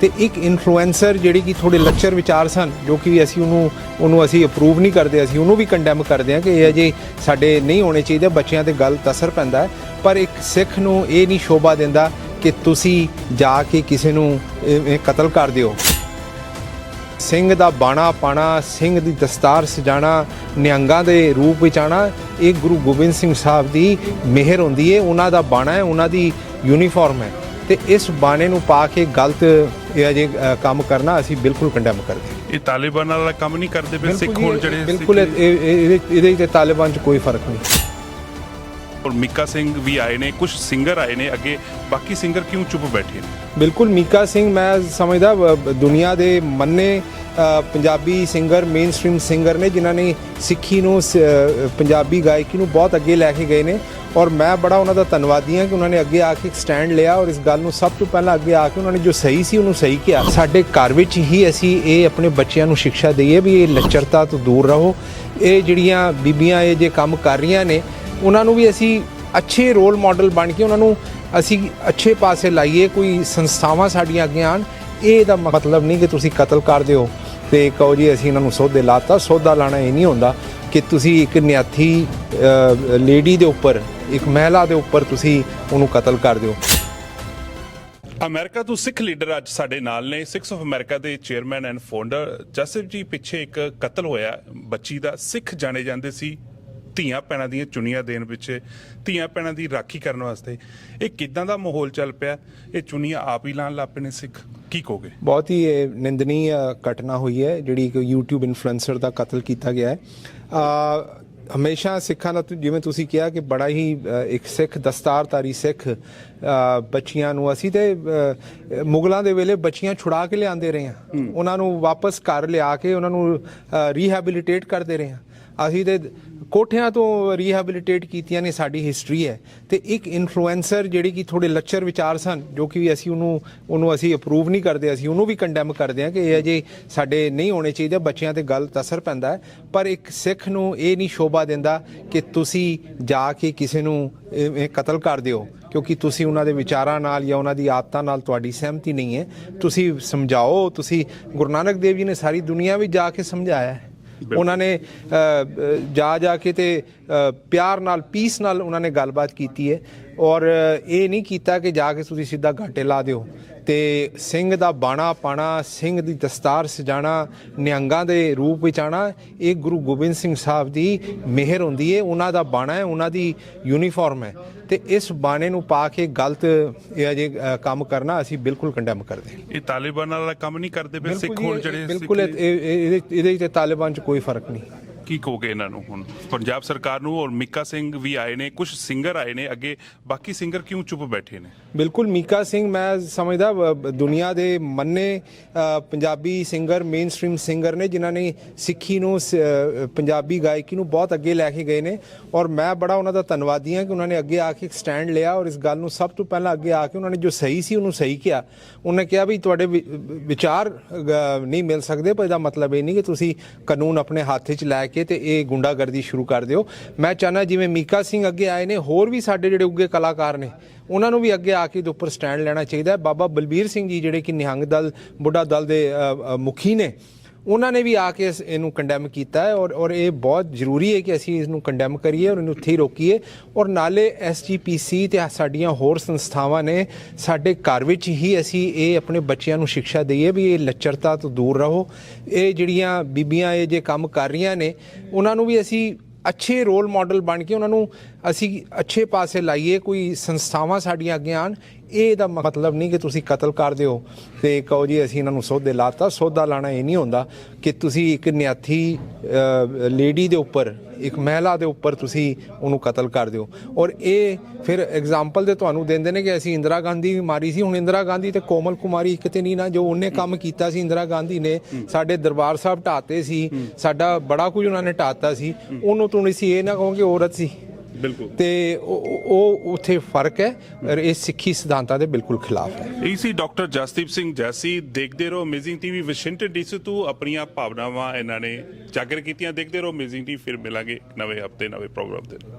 ਤੇ ਇੱਕ ਇਨਫਲੂਐਂਸਰ ਜਿਹੜੀ ਕਿ ਥੋੜੇ ਲੱਚਰ ਵਿਚਾਰ ਸਨ, ਜੋ ਕਿ ਅਸੀਂ ਉਹਨੂੰ ਉਹਨੂੰ ਅਸੀਂ ਅਪਰੂਵ ਨਹੀਂ ਕਰਦੇ, ਅਸੀਂ ਉਹਨੂੰ ਵੀ ਕੰਡੈਮ ਕਰਦੇ ਹਾਂ ਕਿ ਇਹ ਅਜੇ ਸਾਡੇ ਨਹੀਂ ਹੋਣੇ ਚਾਹੀਦੇ, ਬੱਚਿਆਂ ਤੇ ਗਲਤ ਅਸਰ ਪੈਂਦਾ ਪਰ ਇੱਕ ਸਿੱਖ ਨੂੰ ਇਹ ਨਹੀਂ ਸ਼ੋਭਾ ਦਿੰਦਾ ਕਿ ਤੁਸੀਂ ਜਾ ਕੇ ਕਿਸੇ ਨੂੰ ਇਵੇਂ ਕਤਲ ਕਰ ਦਿਓ। ਸਿੰਘ ਦਾ ਬਾਣਾ ਪਾਣਾ, ਸਿੰਘ ਦੀ ਦਸਤਾਰ ਸਜਾਣਾ, ਨਿਹੰਗਾਂ ਦੇ ਰੂਪ ਵਿੱਚ ਆਣਾ ਇਹ ਗੁਰੂ ਗੋਬਿੰਦ ਸਿੰਘ ਸਾਹਿਬ ਦੀ ਮਿਹਰ ਹੁੰਦੀ ਹੈ। ਉਹਨਾਂ ਦਾ ਬਾਣਾ ਹੈ, ਉਹਨਾਂ ਦੀ ਯੂਨੀਫਾਰਮ ਹੈ। ਤੇ ਇਸ ਬਾਣੇ ਨੂੰ ਪਾ ਕੇ ਗਲਤ ਇਹ ਅ, ਕੰਮ ਕਰਨਾ ਅਸੀਂ ਬਿਲਕੁਲ ਕੰਡੈਮ ਕਰਦੇ ਹਾਂ। ਇਹ ਤਾਲਿਬਾਨਾਂ ਵਾਲਾ ਕੰਮ ਨਹੀਂ ਕਰਦੇ ਪਏ ਸਿੱਖ ਹੁਣ ਜੀ, ਜਿਹੜੇ ਬਿਲਕੁਲ ਇਹ- ਇਹ- ਇਹਦੇ ਤੇ ਤਾਲਿਬਾਨ 'ਚ ਕੋਈ ਫ਼ਰਕ ਨਹੀਂ। ਔਰ ਮਿੱਕਾ ਸਿੰਘ ਵੀ ਆਏ ਨੇ ਕੁਝ ਸਿੰਗਰ ਆਏ ਨੇ ਅੱਗੇ ਬਾਕੀ ਸਿੰਗਰ ਕਿਉਂ ਚੁੱਪ ਬੈਠੇ ਨੇ? ਬਿਲਕੁਲ ਮੀਕਾ ਸਿੰਘ ਮੈਂ ਸਮਝਦਾ ਦੁਨੀਆ ਦੇ ਮੰਨੇ Punjabi singer mainstream singer ਨੇ, ਜਿਨ੍ਹਾਂ ਨੇ ਸਿੱਖੀ ਨੂੰ, ਸ- ਪੰਜਾਬੀ ਗਾਇਕੀ ਨੂੰ ਬਹੁਤ ਅੱਗੇ ਲੈ ਕੇ ਗਏ ਨੇ। ਔਰ ਮੈਂ ਬੜਾ ਉਹਨਾਂ ਦਾ ਧੰਨਵਾਦੀ ਹਾਂ ਕਿ ਉਹਨਾਂ ਨੇ ਅੱਗੇ ਆ ਕੇ ਇੱਕ ਸਟੈਂਡ ਲਿਆ ਔਰ ਇਸ ਗੱਲ ਨੂੰ ਸਭ ਤੋਂ ਪਹਿਲਾਂ ਅੱਗੇ ਆ ਕੇ ਉਹਨਾਂ ਨੇ ਜੋ ਸਹੀ ਸੀ, ਉਹਨੂੰ ਸਹੀ ਕਿਹਾ। ਸਾਡੇ ਘਰ ਵਿੱਚ ਹੀ ਅਸੀਂ ਇਹ ਆਪਣੇ ਬੱਚਿਆਂ ਨੂੰ ਸਿੱਖਿਆ ਦਈਏ ਵੀ ਇਹ ਲੱਚਰਤਾ ਤੋਂ ਦੂਰ ਰਹੋ। ਇਹ ਜਿਹੜੀਆਂ ਬੀਬੀਆਂ, ਇਹ ਜੇ ਕੰਮ ਕਰ ਰਹੀਆਂ ਨੇ, ਉਹਨਾਂ ਨੂੰ ਵੀ ਅਸੀਂ ਅੱਛੇ ਰੋਲ ਮਾਡਲ ਬਣ ਕੇ ਉਹਨਾਂ ਨੂੰ ਅਸੀਂ ਅੱਛੇ ਪਾਸੇ ਲਾਈਏ, ਕੋਈ ਸੰਸਥਾਵਾਂ ਸਾਡੀਆਂ ਅੱਗੇ ਆਣ ਇਹ ਦਾ ਮਤਲਬ ਨਹੀਂ ਕਿ ਤੁਸੀਂ ਕਤਲ ਕਰ ਦਿਓ ਤੇ ਕਹੋ ਜੀ, ਅਸੀਂ ਇਹਨਾਂ ਨੂੰ ਸੌਦੇ ਲਾਤਾ। ਸੌਦਾ ਲਾਣਾ ਇਹ ਨਹੀਂ ਹੁੰਦਾ ਕਿ ਤੁਸੀਂ ਇੱਕ ਨਿਆਥੀ ਲੇਡੀ ਦੇ ਉੱਪਰ, ਇੱਕ ਮਹਿਲਾ ਦੇ ਉੱਪਰ ਤੁਸੀਂ ਉਹਨੂੰ ਕਤਲ ਕਰ ਦਿਓ। ਅਮਰੀਕਾ ਤੋਂ ਸਿੱਖ ਲੀਡਰ ਅੱਜ ਸਾਡੇ ਨਾਲ ਨੇ। ਸਿਕਸ ਆਫ ਅਮਰੀਕਾ ਦੇ ਚੇਅਰਮੈਨ ਐਂਡ ਫਾਊਂਡਰ ਜਸਫ ਜੀ, ਪਿੱਛੇ ਇੱਕ ਕਤਲ ਹੋਇਆ। ਬੱਚੀ ਦਾ ਸਿੱਖ ਜਾਣੇ ਜਾਂਦੇ ਸੀ। ਧੀਆਂ ਪੈਣਾ ਦੀਆਂ ਚੁੰਨੀਆਂ ਦੇਣ ਪਿੱਛੇ ਧੀਆਂ ਪੈਣਾ ਦੀ ਰਾਖੀ ਕਰਨ ਵਾਸਤੇ ਇਹ ਕਿਦਾਂ ਦਾ ਮਾਹੌਲ ਚੱਲ ਪਿਆ? ਇਹ ਚੁੰਨੀਆਂ ਆਪ ਹੀ ਲਾਣ ਲੱਪੇ ਨੇ ਸਿੱਖ ਕੀ ਕਹੋਗੇ? ਬਹੁਤ ਹੀ ਇਹ ਨਿੰਦਨੀय ਘਟਨਾ ਹੋਈ ਹੈ ਜਿਹੜੀ ਇੱਕ YouTube ਇਨਫਲੂਐਂਸਰ ਦਾ ਕਤਲ ਕੀਤਾ ਗਿਆ ਹੈ। ਅ, ਹਮੇਸ਼ਾ ਸਿੱਖਾਂ ਦਾ ਜਿਵੇਂ ਤੁਸੀਂ ਕਿਹਾ ਕਿ ਬੜਾ ਹੀ ਇੱਕ ਸਿੱਖ ਦਸਤਾਰਧਾਰੀ ਸਿੱਖ ਬੱਚੀਆਂ ਨੂੰ ਅਸੀਂ ਤੇ ਮੁਗਲਾਂ ਦੇ ਵੇਲੇ ਬੱਚੀਆਂ ਛੁਡਾ ਕੇ ਲਿਆਂਦੇ ਰਹੇ ਹਾਂ। ਉਹਨਾਂ ਨੂੰ ਵਾਪਸ ਘਰ ਲਿਆ ਕੇ ਉਹਨਾਂ ਨੂੰ ਰੀਹੈਬਿਲਿਟੇਟ ਕਰਦੇ ਰਹੇ ਹਾਂ। ਅਸੀਂ ਤੇ ਕੋਠਿਆਂ ਤੋਂ ਰੀਹੈਬਿਲਿਟੇਟ ਕੀਤੀਆਂ ਨੇ ਸਾਡੀ ਹਿਸਟਰੀ ਹੈ ਤੇ ਇੱਕ ਇਨਫਲੂਐਂਸਰ ਜਿਹੜੀ ਕਿ ਥੋੜੇ ਲੱਚਰ ਵਿਚਾਰ ਸਨ, ਜੋ ਕਿ ਅਸੀਂ ਉਹਨੂੰ ਉਹਨੂੰ ਅਸੀਂ ਅਪਰੂਵ ਨਹੀਂ ਕਰਦੇ, ਅਸੀਂ ਉਹਨੂੰ ਵੀ ਕੰਡੈਮ ਕਰਦੇ ਹਾਂ ਕਿ ਇਹ ਅਜੇ ਸਾਡੇ ਨਹੀਂ ਹੋਣੇ ਚਾਹੀਦੇ, ਬੱਚਿਆਂ ਤੇ ਗਲਤ ਅਸਰ ਪੈਂਦਾ ਪਰ ਇੱਕ ਸਿੱਖ ਨੂੰ ਇਹ ਨਹੀਂ ਸ਼ੋਭਾ ਦਿੰਦਾ ਕਿ ਤੁਸੀਂ ਜਾ ਕੇ ਕਿਸੇ ਨੂੰ ਇਵੇਂ ਕਤਲ ਕਰ ਦਿਓ, ਕਿਉਂਕਿ ਤੁਸੀਂ ਉਹਨਾਂ ਦੇ ਵਿਚਾਰਾਂ ਨਾਲ ਜਾਂ ਉਹਨਾਂ ਦੀ ਆਦਤਾਂ ਨਾਲ ਤੁਹਾਡੀ ਸਹਿਮਤੀ ਨਹੀਂ ਹੈ। ਤੁਸੀਂ ਸਮਝਾਓ, ਤੁਸੀਂ ਗੁਰੂ ਨਾਨਕ ਦੇਵ ਜੀ ਨੇ ਸਾਰੀ ਦੁਨੀਆ ਵਿੱਚ ਜਾ ਕੇ ਸਮਝਾਇਆ ਹੈ। ਉਹਨਾਂ ਨੇ ਜਾ ਜਾ ਕੇ ਤੇ ਪਿਆਰ ਨਾਲ ਪੀਸ ਨਾਲ ਉਹਨਾਂ ਨੇ ਗੱਲਬਾਤ ਕੀਤੀ ਹੈ। ਔਰ ਇਹ ਨਹੀਂ ਕੀਤਾ ਕਿ ਜਾ ਕੇ ਤੁਸੀਂ ਸਿੱਧਾ ਘਾਟੇ ਲਾ ਦਿਓ। ਤੇ ਸਿੰਘ ਦਾ ਬਾਣਾ ਪਾਣਾ ਸਿੰਘ ਦੀ ਦਸਤਾਰ ਸਜਾਣਾ ਨਿਹੰਗਾਂ ਦੇ ਰੂਪ ਵਿੱਚ ਆਣਾ ਇਹ ਗੁਰੂ ਗੋਬਿੰਦ ਸਿੰਘ ਸਾਹਿਬ ਦੀ ਮਿਹਰ ਹੁੰਦੀ ਹੈ ਉਹਨਾਂ ਦਾ ਬਾਣਾ ਹੈ ਉਹਨਾਂ ਦੀ ਯੂਨੀਫਾਰਮ ਹੈ ਤੇ ਇਸ ਬਾਣੇ ਨੂੰ ਪਾ ਕੇ ਗਲਤ ਇਹ ਅਜੇ ਕੰਮ ਕਰਨਾ ਅਸੀਂ ਬਿਲਕੁਲ ਕੰਡੈਮ ਕਰਦੇ ਹਾਂ ਇਹ ਤਾਲਿਬਾਨਾਂ ਵਾਲਾ ਕੰਮ ਨਹੀਂ ਕਰਦੇ ਪਏ ਸਿੱਖ ਹੁਣ ਜਿਹੜੇ ਬਿਲਕੁਲ ਇਹਦੇ ਇਹਦੇ ਤੇ ਤਾਲਿਬਾਨ 'ਚ ਕੋਈ ਫ਼ਰਕ ਨਹੀਂ। ਕੀ ਕਹੋਗੇ ਇਹਨਾਂ ਨੂੰ ਹੁਣ। ਪੰਜਾਬ ਸਰਕਾਰ ਨੂੰ ਔਰ ਮਿੱਕਾ ਸਿੰਘ ਵੀ ਆਏ ਨੇ ਕੁਝ ਸਿੰਗਰ ਆਏ ਨੇ ਅੱਗੇ, ਬਾਕੀ ਸਿੰਗਰ ਕਿਉਂ ਚੁੱਪ ਬੈਠੇ ਨੇ? ਬਿਲਕੁਲ, ਮੀਕਾ ਸਿੰਘ ਮੈਂ ਸਮਝਦਾ ਦੁਨੀਆ ਦੇ ਮੰਨੇ ਪੰਜਾਬੀ ਸਿੰਗਰ ਮੇਨ ਸਿੰਗਰ ਨੇ, ਜਿਨ੍ਹਾਂ ਨੇ ਸਿੱਖੀ ਨੂੰ ਪੰਜਾਬੀ ਗਾਇਕੀ ਨੂੰ ਬਹੁਤ ਅੱਗੇ ਲੈ ਕੇ ਗਏ ਨੇ। ਔਰ ਮੈਂ ਬੜਾ ਉਹਨਾਂ ਦਾ ਧੰਨਵਾਦੀ ਹਾਂ ਕਿ ਉਹਨਾਂ ਨੇ ਅੱਗੇ ਆ ਕੇ ਇੱਕ ਸਟੈਂਡ ਲਿਆ ਔਰ ਇਸ ਗੱਲ ਨੂੰ ਸਭ ਤੋਂ ਪਹਿਲਾਂ ਅੱਗੇ ਆ ਕੇ ਉਹਨਾਂ ਨੇ ਜੋ ਸਹੀ ਸੀ, ਉਹਨੂੰ ਸਹੀ ਕਿਹਾ। ਉਹਨੇ ਕਿਹਾ ਵੀ ਤੁਹਾਡੇ ਵਿਚਾਰ ਨਹੀਂ ਮਿਲ ਸਕਦੇ, ਪਰ ਇਹਦਾ ਮਤਲਬ ਇਹ ਨਹੀਂ ਕਿ ਤੁਸੀਂ ਕਾਨੂੰਨ ਆਪਣੇ ਹੱਥ 'ਚ ਲੈ ਕੇ ਤੇ ਇਹ ਗੁੰਡਾਗਰਦੀ ਸ਼ੁਰੂ ਕਰ ਦਿਓ। ਮੈਂ ਚਾਹਨਾ ਜਿਵੇਂ ਮੀਕਾ ਸਿੰਘ ਅੱਗੇ ਆਏ ਨੇ, ਹੋਰ ਵੀ ਸਾਡੇ ਜਿਹੜੇ ਉੱਗੇ ਕਲਾਕਾਰ ਨੇ, ਉਹਨਾਂ ਨੂੰ ਵੀ ਅੱਗੇ ਆ ਕੇ ਇਹਦੇ ਉੱਪਰ ਸਟੈਂਡ ਲੈਣਾ ਚਾਹੀਦਾ ਹੈ। ਬਾਬਾ ਬਲਬੀਰ ਸਿੰਘ ਜੀ ਜਿਹੜੇ ਕਿ ਨਿਹੰਗ ਦਲ, ਬੁੱਢਾ ਦਲ ਦੇ ਮੁਖੀ ਨੇ ਉਹਨਾਂ ਨੇ ਵੀ ਆ ਕੇ ਇਸ- ਇਹਨੂੰ ਕੰਡੈਮ ਕੀਤਾ ਹੈ ਔਰ ਔਰ ਇਹ ਬਹੁਤ ਜ਼ਰੂਰੀ ਹੈ ਕਿ ਅਸੀਂ ਇਸ ਨੂੰ ਕੰਡੈਮ ਕਰੀਏ ਔਰ ਇਹਨੂੰ ਉੱਥੇ ਹੀ ਰੋਕੀਏ ਔਰ ਨਾਲੇ ਐਸਜੀਪੀਸੀ ਤੇ ਸਾਡੀਆਂ ਹੋਰ ਸੰਸਥਾਵਾਂ ਨੇ ਸਾਡੇ ਘਰ ਵਿੱਚ ਹੀ ਅਸੀਂ ਇਹ ਆਪਣੇ ਬੱਚਿਆਂ ਨੂੰ ਸਿੱਖਿਆ ਦਈਏ ਵੀ ਇਹ ਲੱਚਰਤਾ ਤੋਂ ਦੂਰ ਰਹੋ। ਇਹ ਜਿਹੜੀਆਂ ਬੀਬੀਆਂ ਇਹ ਜੇ ਕੰਮ ਕਰ ਰਹੀਆਂ ਨੇ, ਉਹਨਾਂ ਨੂੰ ਵੀ ਅਸੀਂ ਅੱਛੇ ਰੋਲ ਮਾਡਲ ਬਣ ਕੇ ਉਹਨਾਂ ਨੂੰ ਅਸੀਂ ਅੱਛੇ ਪਾਸੇ ਲਾਈਏ ਕੋਈ ਸੰਸਥਾਵਾਂ ਸਾਡੀਆਂ ਅੱਗੇ ਆਣ ਇਹ ਦਾ ਮਤਲਬ ਨਹੀਂ ਕਿ ਤੁਸੀਂ ਕਤਲ ਕਰ ਦਿਓ ਤੇ ਕਹੋ ਜੀ ਅਸੀਂ ਇਹਨਾਂ ਨੂੰ ਸੌਦੇ ਲਾਤਾ ਸੌਦਾ ਲਾਣਾ ਇਹ ਨਹੀਂ ਹੁੰਦਾ ਕਿ ਤੁਸੀਂ ਇੱਕ ਨਿਆਥੀ ਲੇਡੀ ਦੇ ਉੱਪਰ ਇੱਕ ਮਹਿਲਾ ਦੇ ਉੱਪਰ ਤੁਸੀਂ ਉਹਨੂੰ ਕਤਲ ਕਰ ਦਿਓ। ਔਰ ਇਹ ਫਿਰ ਐਗਜ਼ਾਮਪਲ ਦੇ ਤੁਹਾਨੂੰ ਦਿੰਦੇ ਨੇ ਕਿ ਅਸੀਂ ਇੰਦਰਾ ਗਾਂਧੀ ਵੀ ਮਾਰੀ ਸੀ ਹੁਣ ਇੰਦਰਾ ਗਾਂਧੀ ਤੇ ਕੋਮਲ ਕੁਮਾਰੀ ਇੱਕ ਤੇ ਨਹੀਂ ਨਾ ਜੋ ਉਹਨੇ ਕੰਮ ਕੀਤਾ ਸੀ ਇੰਦਰਾ ਗਾਂਧੀ ਨੇ ਸਾਡੇ ਦਰਬਾਰ ਸਾਹਿਬ ਢਾਤੇ ਸੀ ਸਾਡਾ ਬੜਾ ਕੁਝ ਉਹਨਾਂ ਨੇ ਢਾਤਾ ਸੀ ਉਹਨੂੰ ਤੁਸੀਂ ਸੀ ਇਹ ਨਾ ਕਹੋ ਕਿ ਔਰਤ ਸੀ। ਬਿਲਕੁਲ। ਤੇ ਉਹ ਉਹ ਉੱਥੇ ਫ਼ਰਕ ਹੈ ਔਰ ਇਹ ਸਿੱਖੀ ਸਿਧਾਂਤਾਂ ਦੇ ਬਿਲਕੁਲ ਖਿਲਾਫ ਹੈ। ਇਹ ਸੀ ਡਾਕਟਰ ਜਸਦੀਪ ਸਿੰਘ ਜੈਸੀ ਦੇਖਦੇ ਰਹੋ ਅਮੇਜ਼ਿੰਗ ਟੀਵੀ ਵਾਸ਼ਿੰਗਟਨ ਡੀਸੀ ਤੋਂ ਆਪਣੀਆਂ ਭਾਵਨਾਵਾਂ ਇਹਨਾਂ ਨੇ ਜਾਗਰ ਕੀਤੀਆਂ। ਦੇਖਦੇ ਰਹੋ ਅਮੇਜ਼ਿੰਗ ਟੀਵੀ ਫਿਰ ਮਿਲਾਂਗੇ ਨਵੇਂ ਹਫ਼ਤੇ ਨਵੇਂ ਪ੍ਰੋਗਰਾਮ ਦੇ ਨਾਲ